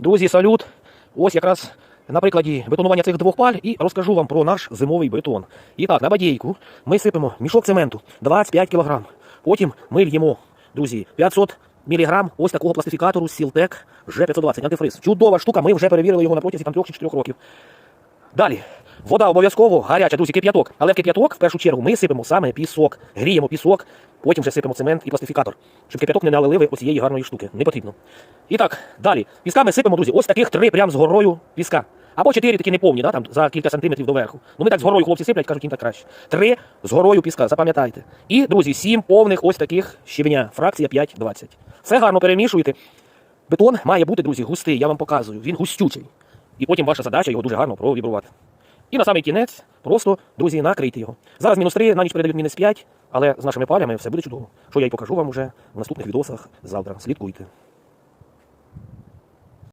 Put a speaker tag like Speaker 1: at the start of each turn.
Speaker 1: Друзі, салют. Ось якраз на прикладі бетонування цих двох паль і розкажу вам про наш зимовий бетон. І так, на бадійку ми сипемо мішок цементу 25 кг. Потім ми льємо, друзі, 500 мг ось такого пластифікатору Сілтек G520 антифриз. Чудова штука, ми вже перевірили його на протязі там 3-4 років. Далі. Вода обов'язково гаряча, друзі, кип'яток. Але в кип'яток в першу чергу ми сипемо саме пісок. Гріємо пісок, потім вже сипемо цемент і пластифікатор. Щоб кип'яток не налили ось цієї гарної штуки. Не потрібно. І так, далі. Піска ми сипемо, друзі, ось таких три прям з горою піска. Або чотири такі неповні, да, там, за кілька сантиметрів доверху. Ну ми так з горою хлопці сиплять, кажуть, їм так краще. Три з горою піска, запам'ятайте. І, друзі, сім повних ось таких щебеня. Фракція 5-20. Все гарно перемішуєте. Бетон має бути, друзі, густий, я вам показую. Він густючий. І потім ваша задача його дуже гарно провібрувати. І на самий кінець просто, друзі, накрийте його. Зараз мінус 3, на ніч передають мінус 5, але з нашими палями все буде чудово. Що я й покажу вам уже в наступних відосах завтра. Слідкуйте.